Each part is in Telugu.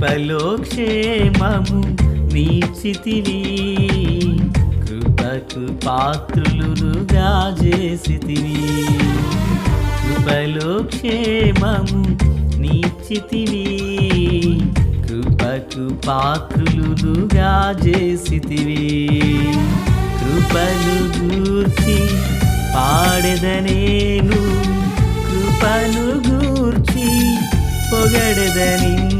కృపలోక్షేమము నీచితివి. కృపకు పాత్రులుగా చేసితివి కృపలోక్షేమము నీచితివి. కృపకు పాత్రులుగా చేసితివి కృపలు గూర్చి పాడెదనేను కృపను గూర్చి పొగడదని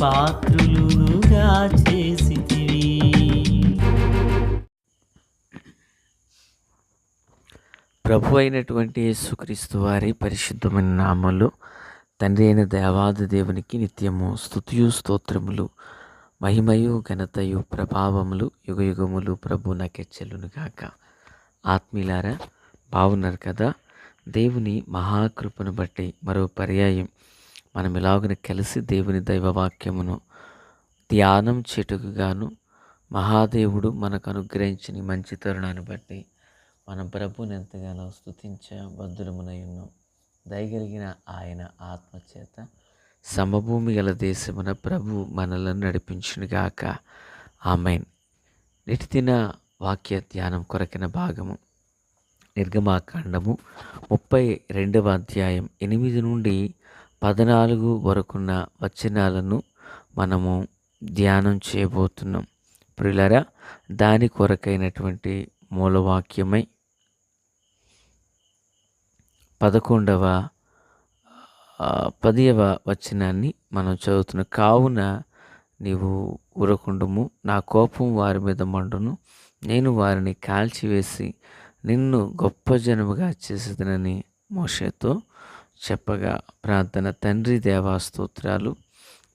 పాత్రులుగా చేసితివి. ప్రభు అయినటువంటి యేసుక్రీస్తు వారి పరిశుద్ధమైన నామలు తండ్రి అయిన దేవాది దేవునికి నిత్యము స్థుతియు స్తోత్రములు మహిమయు ఘనతయు ప్రభావములు యుగయుగములు ప్రభు నాకెచ్చలును గాక. ఆత్మీయులారా బాగున్నారు కదా? దేవుని మహాకృపను బట్టి మరో పర్యాయం మనం ఇలాగని కలిసి దేవుని దైవవాక్యమును ధ్యానం చెటుకు గాను మహాదేవుడు మనకు అనుగ్రహించిన మంచి తరుణాన్ని బట్టి మన ప్రభుని ఎంతగానో స్తుతించ బద్దులమునై ఉన్నాం దయగలిగిన ఆయన ఆత్మచేత సమభూమి గల దేశమున ప్రభు మనలను నడిపించునుగాక ఆమెన్. నిటిదిన వాక్య ధ్యానం కొరకిన భాగము నిర్గమాకాండము ముప్పై రెండవ అధ్యాయం ఎనిమిది నుండి పద్నాలుగు వరకున్న వచనాలను మనము ధ్యానం చేయబోతున్నాం. ప్రిలరా దాని కొరకైనటువంటి మూలవాక్యమై పదకొండవ పదియవ వచనాన్ని మనం చదువుతున్నాం. కావున నీవు ఊరకుండము నా కోపం వారి మీద మండును నేను వారిని కాల్చివేసి నిన్ను గొప్ప జనముగా చేసేదనని మోషేతో చెప్పగా ప్రార్థన. తండ్రి దేవాస్తోత్రాలు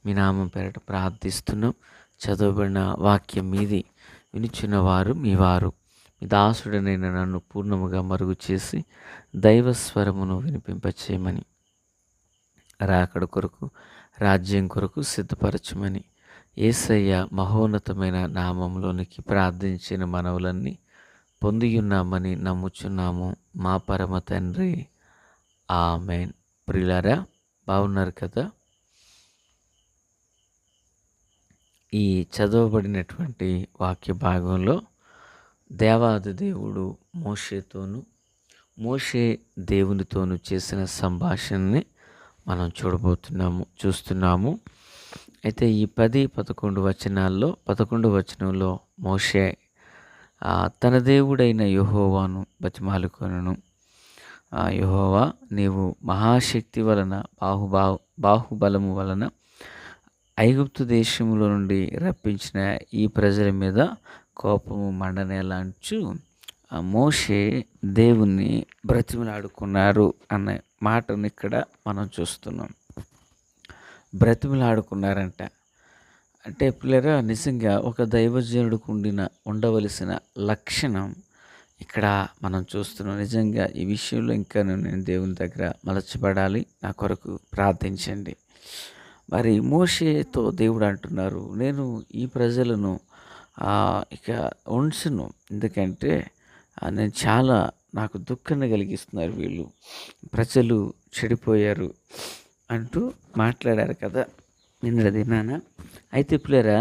మీ నామం పేరట ప్రార్థిస్తున్నాం. చదవబడిన వాక్యం మీది వినిచున్న వారు మీ వారు. మీ దాసుడనైన నన్ను పూర్ణముగా మరుగు చేసి దైవ స్వరమును వినిపింపచేయమని. రాకడ కొరకు రాజ్యం కొరకు సిద్ధపరచమని. ఏసయ్య మహోన్నతమైన నామంలోనికి ప్రార్థించిన మనవులన్నీ పొందియున్నామని నమ్ముచున్నాము. మా పరమ తండ్రి ఆమెన్. ప్రియులారా బాగున్నారు కదా? ఈ చదవబడినటువంటి వాక్య భాగంలో దేవాది దేవుడు మోషేతోను మోషే దేవునితోనూ చేసిన సంభాషణని మనం చూడబోతున్నాము చూస్తున్నాము. అయితే ఈ పది పదకొండు వచనాల్లో పదకొండు వచనంలో మోషే తన దేవుడైన యహోవాను బతిమాలుకొనను. యహోవా నీవు మహాశక్తి వలన బాహుబా బాహుబలము వలన ఐగుప్తు దేశములో నుండి రప్పించిన ఈ ప్రజల మీద కోపము మండనేలాంచు మోషే దేవుణ్ణి బ్రతిమలాడుకున్నారు అనే మాటను ఇక్కడ మనం చూస్తున్నాం. బ్రతిమలాడుకున్నారంట. అంటే పిల్లరా నిజంగా ఒక దైవజనుడికి ఉండిన ఉండవలసిన లక్షణం ఇక్కడ మనం చూస్తున్నాం నిజంగా ఈ విషయంలో ఇంకా నేను దేవుని దగ్గర మలచబడాలి. నా కొరకు ప్రార్థించండి. మరి మోషేతో దేవుడు అంటున్నారు నేను ఈ ప్రజలను ఇక ఉంచును. ఎందుకంటే నేను చాలా నాకు దుఃఖాన్ని కలిగిస్తున్నారు వీళ్ళు. ప్రజలు చెడిపోయారు అంటూ మాట్లాడారు కదా నిన్న దినాన. అయితే పిల్లరా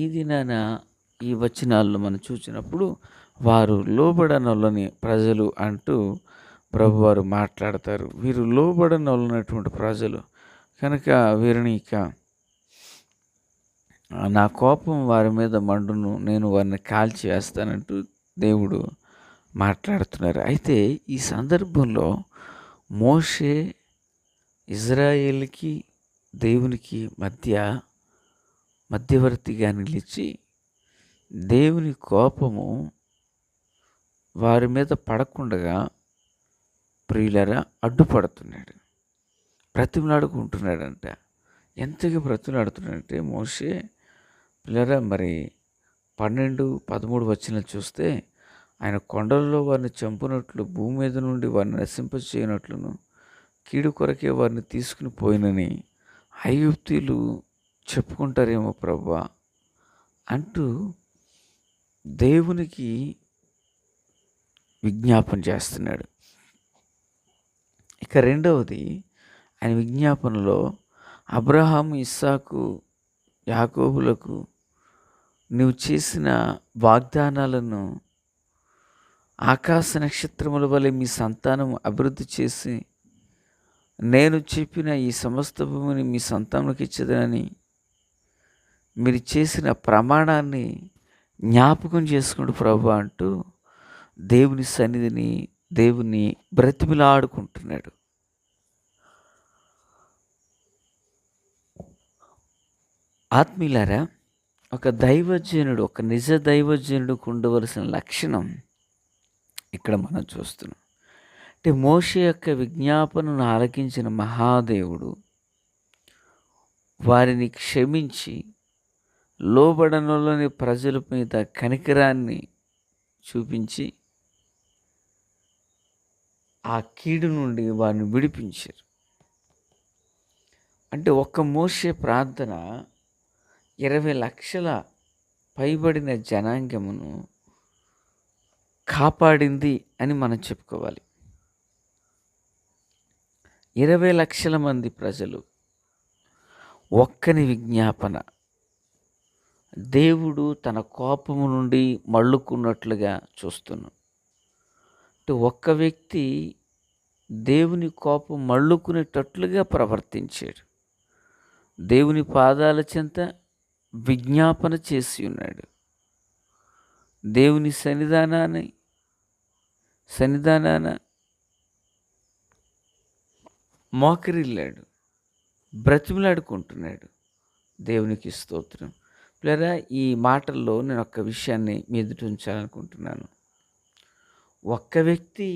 ఈ దినాన ఈ వచనాల్లో మనం చూసినప్పుడు వారు లోబడనొల్లని ప్రజలు అంటూ ప్రభువారు మాట్లాడతారు. వీరు లోబడనొల్లనటువంటి ప్రజలు కనుక వీరిని ఇక నా కోపం వారి మీద మండును నేను వారిని కాల్చి వేస్తానంటూ దేవుడు మాట్లాడుతున్నారు. అయితే ఈ సందర్భంలో మోషే ఇజ్రాయేల్కి దేవునికి మధ్య మధ్యవర్తిగా నిలిచి దేవుని కోపము వారి మీద పడకుండగా ప్రియులరా అడ్డుపడుతున్నాడు. బ్రతిమలాడుకుంటున్నాడంట. ఎంతగా బ్రతిమలాడుతున్నాడంటే మోసే పిల్లరా మరి పన్నెండు పదమూడు వచ్చిన చూస్తే ఆయన కొండల్లో వారిని చంపునట్లు భూమి మీద నుండి వారిని నశింపచేయనట్లును కీడు కొరకే వారిని తీసుకుని పోయినని ఐగుప్తీలు చెప్పుకుంటారేమో ప్రభా అంటూ దేవునికి విజ్ఞాపన చేస్తున్నాడు. ఇక రెండవది ఆయన విజ్ఞాపనలో అబ్రహాం ఇస్సాకు యాకోబులకు నువ్వు చేసిన వాగ్దానాలను ఆకాశ నక్షత్రముల వలె మీ సంతానం అభివృద్ధి చేసి నేను చెప్పిన ఈ సమస్త భూమిని మీ సంతానంకి ఇచ్చేదని మీరు చేసిన ప్రమాణాన్ని జ్ఞాపకం చేసుకోండి ప్రభు అంటూ దేవుని సన్నిధిని దేవుని బ్రతిమిలాడుకుంటున్నాడు. ఆత్మీయులారా ఒక దైవజనుడు ఒక నిజ దైవజనుడికి ఉండవలసిన లక్షణం ఇక్కడ మనం చూస్తున్నాం. అంటే మోష యొక్క విజ్ఞాపనను ఆలకించిన మహాదేవుడు వారిని క్షమించి లోబడనలోని ప్రజల మీద కనికరాన్ని చూపించి ఆ కీడు నుండి వారిని విడిపించారు. అంటే ఒక్క మోసే ప్రార్థన ఇరవై లక్షల పైబడిన జనాంగమును కాపాడింది అని మనం చెప్పుకోవాలి. ఇరవై లక్షల మంది ప్రజలు ఒక్కని విజ్ఞాపన. దేవుడు తన కోపము నుండి మళ్ళుకున్నట్లుగా చూస్తున్నాం అంటే ఒక్క వ్యక్తి దేవుని కోపం మళ్ళుకునేటట్లుగా ప్రవర్తించాడు. దేవుని పాదాల చెంత విజ్ఞాపన చేసి ఉన్నాడు. దేవుని సన్నిధానాన్ని సన్నిధానాన మోకరిల్లాడు. బ్రతిమలాడుకుంటున్నాడు. దేవునికి స్తోత్రం. పిల్లరా ఈ మాటల్లో నేను ఒక్క విషయాన్ని మీ ఎదుట ఉంచాలనుకుంటున్నాను. ఒక్క వ్యక్తి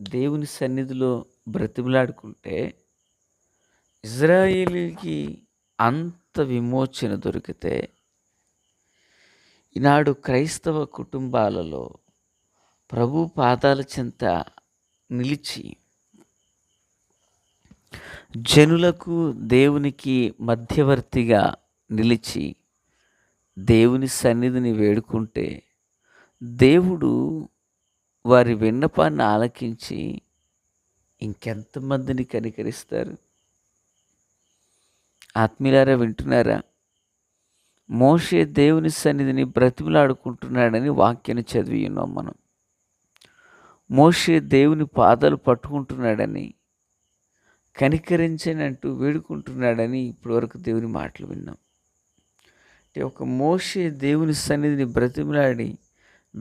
దేవుని సన్నిధిలో బ్రతిమలాడుకుంటే ఇజ్రాయేలీకి అంత విమోచన దొరికితే ఈనాడు క్రైస్తవ కుటుంబాలలో ప్రభు పాదాల చెంత నిలిచి జనులకు దేవునికి మధ్యవర్తిగా నిలిచి దేవుని సన్నిధిని వేడుకుంటే దేవుడు వారి విన్నపాన్ని ఆలకించి ఇంకెంతమందిని కనికరిస్తారు? ఆత్మీయులారా వింటున్నారా? మోషే దేవుని సన్నిధిని బ్రతిమలాడుకుంటున్నాడని వాక్యాన్ని చదివి ఉన్నాం మనం. మోషే దేవుని పాదాలు పట్టుకుంటున్నాడని కనికరించని అంటూ వేడుకుంటున్నాడని ఇప్పటివరకు దేవుని మాటలు విన్నాం. అంటే ఒక మోషే దేవుని సన్నిధిని బ్రతిమలాడి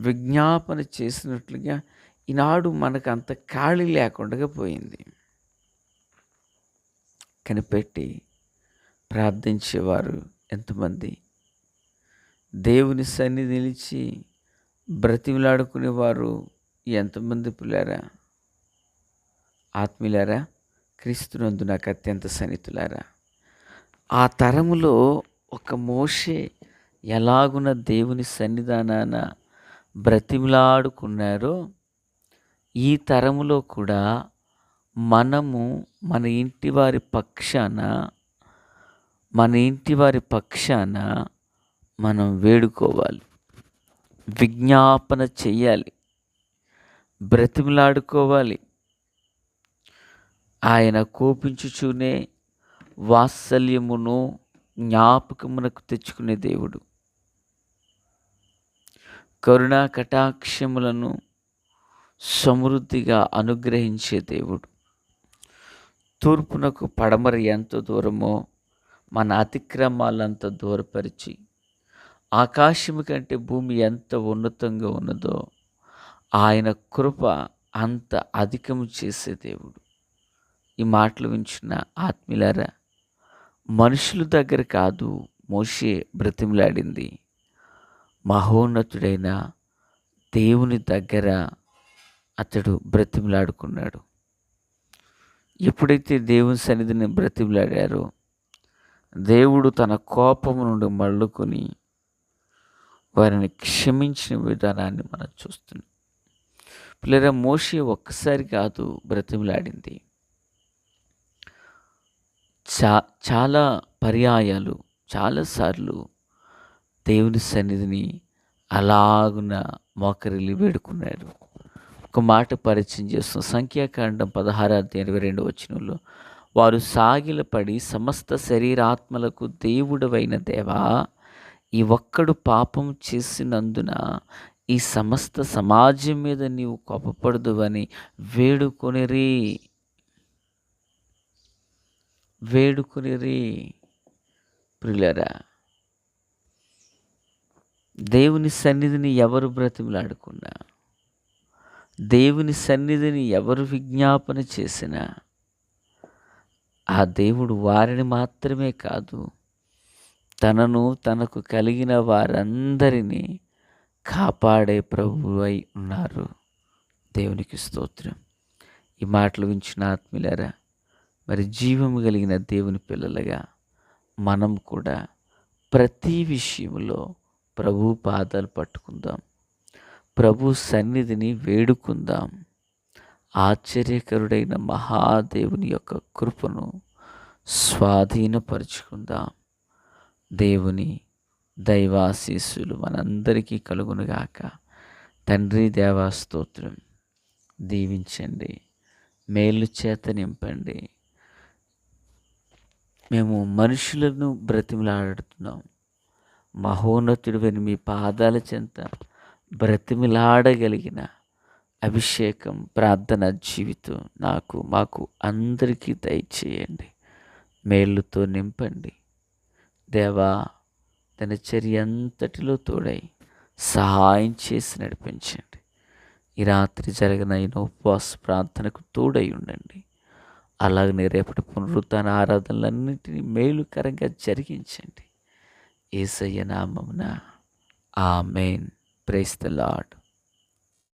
విజ్ఞాపన చేసినట్లుగా ఈనాడు మనకు అంత ఖాళీ లేకుండా పోయింది. కనిపెట్టి ప్రార్థించేవారు ఎంతమంది? దేవుని సన్నిధి నిలిచి బ్రతిమిలాడుకునేవారు ఎంతమంది పిల్లారా ఆత్మీయులారా క్రీస్తునందు నాకు అత్యంత సన్నిహితులారా ఆ తరములో ఒక మోషే ఎలాగున దేవుని సన్నిధానాన బ్రతిమలాడుకున్నారో ఈ తరములో కూడా మనము మన ఇంటి వారి పక్షాన మన ఇంటి వారి పక్షాన మనం వేడుకోవాలి. విజ్ఞాపన చెయ్యాలి. బ్రతిమలాడుకోవాలి. ఆయన కోపించుచూనే వాత్సల్యమును జ్ఞాపకమునకు తెచ్చుకునే దేవుడు. కరుణా కటాక్షములను సమృద్ధిగా అనుగ్రహించే దేవుడు. తూర్పునకు పడమర ఎంత దూరమో మన అతిక్రమాలంత దూరపరిచి ఆకాశము కంటే భూమి ఎంత ఉన్నతంగా ఉన్నదో ఆయన కృప అంత అధికము చేసే దేవుడు. ఈ మాటలు వించిన ఆత్మీలారా మనుషుల దగ్గర కాదు మోషే బ్రతిమలాడింది. మహోన్నతుడైన దేవుని దగ్గర అతడు బ్రతిమలాడుకున్నాడు. ఎప్పుడైతే దేవుని సన్నిధిని బ్రతిమలాడారో దేవుడు తన కోపము నుండి మళ్ళుకొని వారిని క్షమించిన విధానాన్ని మనం చూస్తున్నాం. పిల్లరా మోషే ఒక్కసారి కాదు బ్రతిమలాడింది. చా చాలా పర్యాయాలు చాలాసార్లు దేవుని సన్నిధిని అలాగున మోకరిల్లి వేడుకున్నాడు. ఒక మాట పరిచయం చేస్తాం సంఖ్యాకాండం పదహారు ఇరవై రెండు వచనంలో వారు సాగిలపడి సమస్త శరీరాత్మలకు దేవుడవైన దేవా ఈ ఒక్కడు పాపం చేసినందున ఈ సమస్త సమాజం మీద నీవు కోపపడదువని వేడుకొనిరి. వేడుకొనిరి. ప్రిలరా దేవుని సన్నిధిని ఎవరు బ్రతిమలాడుకున్నా దేవుని సన్నిధిని ఎవరు విజ్ఞాపన చేసినా ఆ దేవుడు వారిని మాత్రమే కాదు తనను తనకు కలిగిన వారందరినీ కాపాడే ప్రభు అయి ఉన్నారు. దేవునికి స్తోత్రం. ఈ మాటలు వించిన ఆత్మీలరా మరి జీవము కలిగిన దేవుని పిల్లలుగా మనం కూడా ప్రతి విషయంలో ప్రభు పాదాలు పట్టుకుందాం. ప్రభు సన్నిధిని వేడుకుందాం. ఆశ్చర్యకరుడైన మహాదేవుని యొక్క కృపను స్వాధీనపరుచుకుందాం. దేవుని దైవాశీస్సులు మనందరికీ కలుగునుగాక. తండ్రి దేవాస్తోత్రం దీవించండి. మేలు చేత నింపండి. మేము మనుషులను బ్రతిమలాడుతున్నాం. మహోన్నతుడివని మీ పాదాల చెంత బ్రతిమిలాడగలిగిన అభిషేకం ప్రార్థన జీవితం నాకు మాకు అందరికీ దయచేయండి. మేళ్ళుతో నింపండి. దేవా దినచర్య అంతటిలో తోడై సహాయం చేసి నడిపించండి. ఈ రాత్రి జరిగిన ఉపవాస ప్రార్థనకు తోడై ఉండండి. అలాగనే రేపటి పునరుత్న ఆరాధనలన్నింటినీ మేలుకరంగా జరిగించండి. ఏసయ్య నామమున. ఆ మెయిన్ ప్రైస్ ద లాడ్